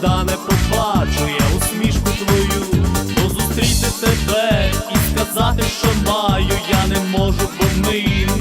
Завжди не побачу я усмішку твою, бо зустріти тебе і сказати, що маю, я не можу, помити.